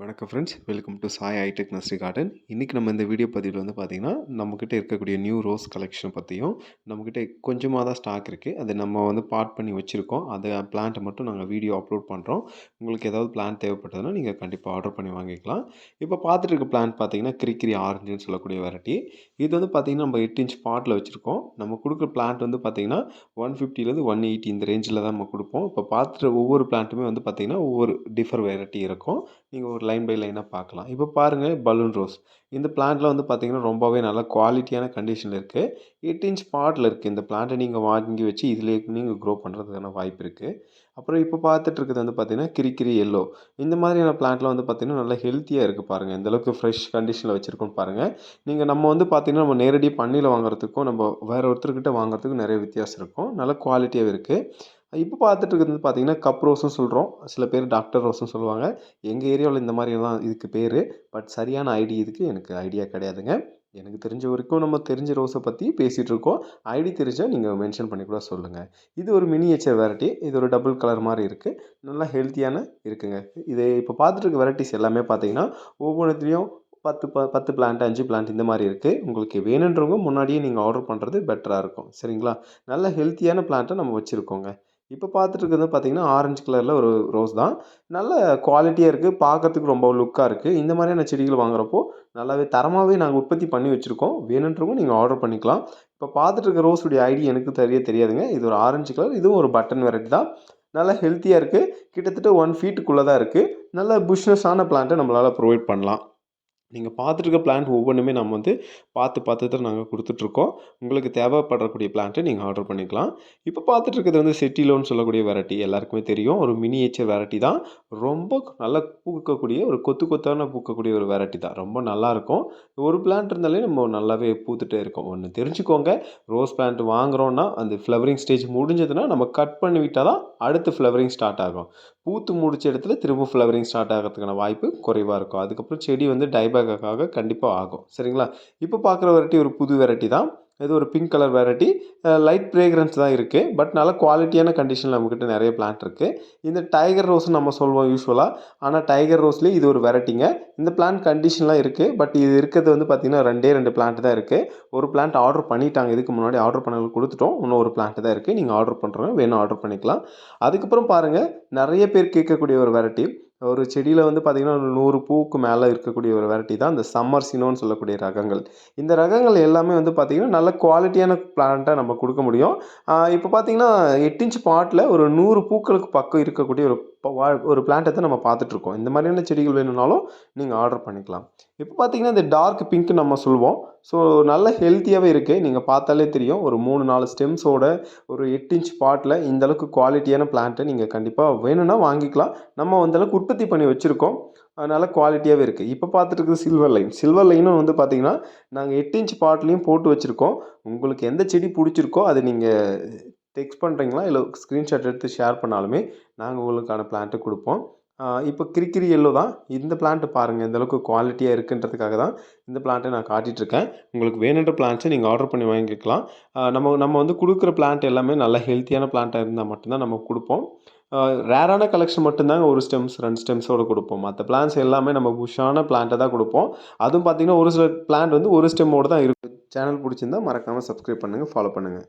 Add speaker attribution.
Speaker 1: வணக்கம் friends welcome to Sai hitech nursery garden இன்றைக்கி நம்ம இந்த வீடியோ பதிவில் வந்து பார்த்திங்கன்னா நம்மக்கிட்ட இருக்கக்கூடிய நியூ ரோஸ் கலெக்ஷன் பற்றியும் நம்மக்கிட்ட கொஞ்சமாக தான் ஸ்டாக் இருக்குது அது நம்ம வந்து பார்ட் பண்ணி வச்சுருக்கோம். அந்த பிளான்ட்டை மட்டும் நாங்கள் வீடியோ அப்லோட் பண்ணுறோம் உங்களுக்கு ஏதாவது பிளான் தேவைப்பட்டதுன்னா நீங்கள் கண்டிப்பாக ஆர்டர் பண்ணி வாங்கிக்கலாம். இப்போ பார்த்துட்டு இருக்க பிளான் பார்த்தீங்கன்னா கிரிக்கிரி ஆரஞ்சுன்னு சொல்லக்கூடிய வெரைட்டி இது வந்து பார்த்திங்கன்னா நம்ம எட்டு இன்ச் பாட்டில் வச்சுருக்கோம். நம்ம கொடுக்குற பிளான்ட் வந்து பார்த்திங்கன்னா ஒன் ஃபிஃப்டிலேருந்து ஒன் எயிட்டி இந்த ரேஞ்சில் தான் நம்ம கொடுப்போம். இப்போ பார்த்துட்டு ஒவ்வொரு பிளான்ட்டுமே வந்து பார்த்திங்கன்னா ஒவ்வொரு டிஃபர் வெரைட்டி இருக்கும். நீங்கள் ஒரு லைன் பை லைனாக பார்க்கலாம். இப்போ பாருங்கள் பலூன் ரோஸ் இந்த பிளான்ட்டில் வந்து பார்த்திங்கன்னா ரொம்பவே நல்ல குவாலிட்டியான கண்டிஷனில் இருக்குது எயிட் இன்ச் பாட்டில் இருக்குது இந்த பிளான்ட்டை நீங்கள் வாங்கி வச்சு இதிலே நீங்கள் க்ரோ பண்ணுறதுக்கான வாய்ப்பு இருக்குது அப்புறம் இப்போ பார்த்துட்டு இருக்கிறது வந்து பார்த்திங்கன்னா கிரிக்கிரி எல்லோ இந்த மாதிரியான பிளான்ட்டில் வந்து பார்த்திங்கன்னா நல்லா ஹெல்த்தியாக இருக்குது பாருங்கள் இந்தளவுக்கு ஃப்ரெஷ் கண்டிஷனில் வச்சுருக்கோம் பாருங்கள் நீங்கள் நம்ம வந்து பார்த்திங்கன்னா நம்ம நேரடியாக பண்ணியில் வாங்குறதுக்கும் நம்ம வேறு ஒருத்தர்கிட்ட வாங்குறதுக்கும் நிறைய வித்தியாசம் இருக்கும். நல்ல குவாலிட்டியாக இருக்குது இப்போ பார்த்துட்டு இருக்கிறது பார்த்தீங்கன்னா கப் ரோஸும் சொல்கிறோம் சில பேர் டாக்டர் ரோஸும் சொல்லுவாங்க. எங்கள் ஏரியாவில் இந்த மாதிரி தான் இதுக்கு பேர். பட் சரியான ஐடி இதுக்கு எனக்கு ஐடியா கிடையாதுங்க. எனக்கு தெரிஞ்ச வரைக்கும் நம்ம தெரிஞ்ச ரோஸை பற்றி பேசிகிட்டு இருக்கோம் ஐடி தெரிஞ்சால் நீங்கள் மென்ஷன் பண்ணி கூட சொல்லுங்கள் இது ஒரு மினியேச்சர் வெரைட்டி இது ஒரு டபுள் கலர் மாதிரி இருக்குது நல்லா ஹெல்த்தியான இருக்குங்க. இது இப்போ பார்த்துட்டு இருக்க வெரைட்டிஸ் எல்லாமே பார்த்தீங்கன்னா ஒவ்வொன்றுத்துலேயும் பத்து ப பத்து பிளான்ட் அஞ்சு பிளான்ட் இந்த மாதிரி இருக்குது உங்களுக்கு வேணுன்றவங்க முன்னாடியே நீங்கள் ஆர்டர் பண்ணுறது பெட்டராக இருக்கும். சரிங்களா? நல்ல ஹெல்த்தியான பிளான்ட்டை நம்ம வச்சுருக்கோங்க. இப்போ பார்த்துட்டு இருக்கிறது பார்த்தீங்கன்னா ஆரஞ்சு கலரில் ஒரு ரோஸ் தான். நல்ல குவாலிட்டியாக இருக்குது பார்க்கறதுக்கு ரொம்ப லுக்காக இருக்குது இந்த மாதிரியான செடிகள் வாங்குறப்போ நல்லாவே தரமாகவே நாங்கள் உற்பத்தி பண்ணி வச்சுருக்கோம். வேணுன்றவங்க நீங்கள் ஆர்டர் பண்ணிக்கலாம். இப்போ பார்த்துட்டு இருக்க ரோஸுடைய ஐடி எனக்கு தெரிய தெரியாதுங்க. இது ஒரு ஆரஞ்சு கலர் இதுவும் ஒரு பட்டன் வெரைட்டி தான். நல்லா ஹெல்த்தியாக இருக்குது கிட்டத்தட்ட ஒன் ஃபீட்டுக்குள்ளே தான் இருக்குது நல்ல புஷ்னஸான பிளான்ட்டை நம்மளால் ப்ரொவைட் பண்ணலாம். நீங்கள் பார்த்துருக்க பிளான்ட் ஒவ்வொன்றுமே நம்ம வந்து பார்த்து பார்த்து தான் நாங்கள் கொடுத்துட்ருக்கோம் உங்களுக்கு தேவைப்படக்கூடிய பிளான்ட்டை நீங்கள் ஆர்டர் பண்ணிக்கலாம். இப்போ பார்த்துட்டு வந்து செட்டிலோன்னு சொல்லக்கூடிய வெரைட்டி எல்லாருக்குமே தெரியும். ஒரு மினியேச்சர் வெரைட்டி தான். ரொம்ப நல்லா பூக்கக்கூடிய ஒரு கொத்து கொத்தான பூக்கக்கூடிய ஒரு வெரைட்டி தான். ரொம்ப நல்லாயிருக்கும் ஒரு பிளான்ட் இருந்தாலே நம்ம நல்லாவே பூத்துட்டே இருக்கோம். ஒன்று தெரிஞ்சுக்கோங்க. ரோஸ் பிளான்ட் வாங்குகிறோன்னா அந்த ஃப்ளவரிங் ஸ்டேஜ் முடிஞ்சதுன்னா நம்ம கட் பண்ணி விட்டால் தான் அடுத்து ஃப்ளவரிங் ஸ்டார்ட் ஆகும். பூத்து முடிச்ச இடத்துல திரும்ப ஃப்ளவரிங் ஸ்டார்ட் ஆகிறதுக்கான வாய்ப்பு குறைவாக இருக்கும். அதுக்கப்புறம் செடி வந்து டைபேக்காக கண்டிப்பாக ஆகும். சரிங்களா? இப்போ பார்க்குற வெரைட்டி ஒரு புது வெரைட்டி தான். இது ஒரு pink colour variety light fragrance தான் இருக்குது பட் நல்ல குவாலிட்டியான கண்டிஷனில் நம்மக்கிட்ட நிறைய பிளான்ட் இருக்குது இந்த டைகர் ரோஸ்னு நம்ம சொல்லுவோம் யூஸ்வலாக ஆனால் டைகர் ரோஸ்லேயே இது ஒரு வெரைட்டிங்க இந்த பிளான்ட் கண்டிஷன்லாம் இருக்குது பட் இது இருக்கிறது வந்து பார்த்திங்கன்னா ரெண்டே ரெண்டு பிளான்ட் தான் இருக்குது ஒரு பிளான்ட் ஆர்டர் பண்ணிட்டாங்க. இதுக்கு முன்னாடி ஆர்டர் பண்ணவங்க கொடுத்துட்டோம். இன்னும் ஒரு பிளான்ட் தான் இருக்குது நீங்கள் ஆர்டர் பண்ணுறவங்க வேணும் ஆர்டர் பண்ணிக்கலாம். அதுக்கப்புறம் பாருங்கள் நிறைய பேர் கேட்கக்கூடிய ஒரு வெரைட்டி ஒரு செடியில் வந்து பார்த்திங்கன்னா ஒரு நூறு பூவுக்கு மேலே இருக்கக்கூடிய ஒரு வெரைட்டி தான் இந்த சம்மர் சினோன்னு சொல்லக்கூடிய ரகங்கள். இந்த ரகங்கள் எல்லாமே வந்து பார்த்திங்கன்னா நல்ல குவாலிட்டியான பிளான்ட்டை நம்ம கொடுக்க முடியும். இப்போ பார்த்திங்கன்னா எட்டு இன்ச் பாட்டில் ஒரு நூறு பூக்களுக்கு பக்கம் இருக்கக்கூடிய ஒரு ஒரு பிளான்ட்டை நம்ம பார்த்துட்ருக்கோம் இந்த மாதிரியான செடிகள் வேணும்னாலும் நீங்கள் ஆர்டர் பண்ணிக்கலாம். இப்போ பார்த்தீங்கன்னா இந்த டார்க் பிங்க் நம்ம சொல்லுவோம். ஸோ நல்ல ஹெல்த்தியாகவே இருக்குது நீங்கள் பார்த்தாலே தெரியும். ஒரு மூணு நாலு ஸ்டெம்ஸோட ஒரு எட்டு இன்ச் பாட்டில் இந்தளவுக்கு குவாலிட்டியான பிளான்ட்டை நீங்கள் கண்டிப்பாக வேணும்னா வாங்கிக்கலாம். நம்ம அந்தளவுக்கு உற்பத்தி பண்ணி வச்சுருக்கோம். நல்ல குவாலிட்டியாகவே இருக்குது இப்போ பார்த்துட்டு இருக்குது சில்வர் லைன் சில்வர் லைனும் வந்து பார்த்திங்கன்னா நாங்கள் எட்டு இன்ச் பாட்லேயும் போட்டு வச்சுருக்கோம். உங்களுக்கு எந்த செடி பிடிச்சிருக்கோ அதை நீங்கள் டெக்ஸ்ட் பண்ணுறீங்களா இல்லை ஸ்க்ரீன்ஷாட் எடுத்து ஷேர் பண்ணாலுமே நாங்கள் உங்களுக்கான பிளான்ட்டு கொடுப்போம். இப்போ கிரிக்கிரி எல்லோ தான். இந்த பிளான்ட்டு பாருங்கள் இந்தளவுக்கு குவாலிட்டியாக இருக்குன்றதுக்காக தான் இந்த பிளான்ட்டை நான் காட்டிகிட்ருக்கேன் உங்களுக்கு வேணுன்ற பிளான்ட்ஸை நீங்கள் ஆர்டர் பண்ணி வாங்கிக்கலாம். நம்ம நம்ம வந்து கொடுக்குற பிளான்ட் எல்லாமே நல்ல ஹெல்த்தியான பிளான்ட்டாக இருந்தால் மட்டும்தான் நம்ம கொடுப்போம். ரேரான கலெக்ஷன் மட்டும்தாங்க ஒரு ஸ்டெம்ஸ் ரெண்டு ஸ்டெம்ஸோடு கொடுப்போம். மற்ற பிளான்ஸ் எல்லாமே நம்ம புஷ்ஷான பிளான்ட்டை தான் கொடுப்போம். அதுவும் பார்த்திங்கன்னா ஒரு சில பிளான்ட் வந்து ஒரு ஸ்டெம்மோடு தான் இருக்கும் சேனல் பிடிச்சிருந்தா மறக்காமல் சப்ஸ்கிரைப் பண்ணுங்கள் ஃபாலோ பண்ணுங்கள்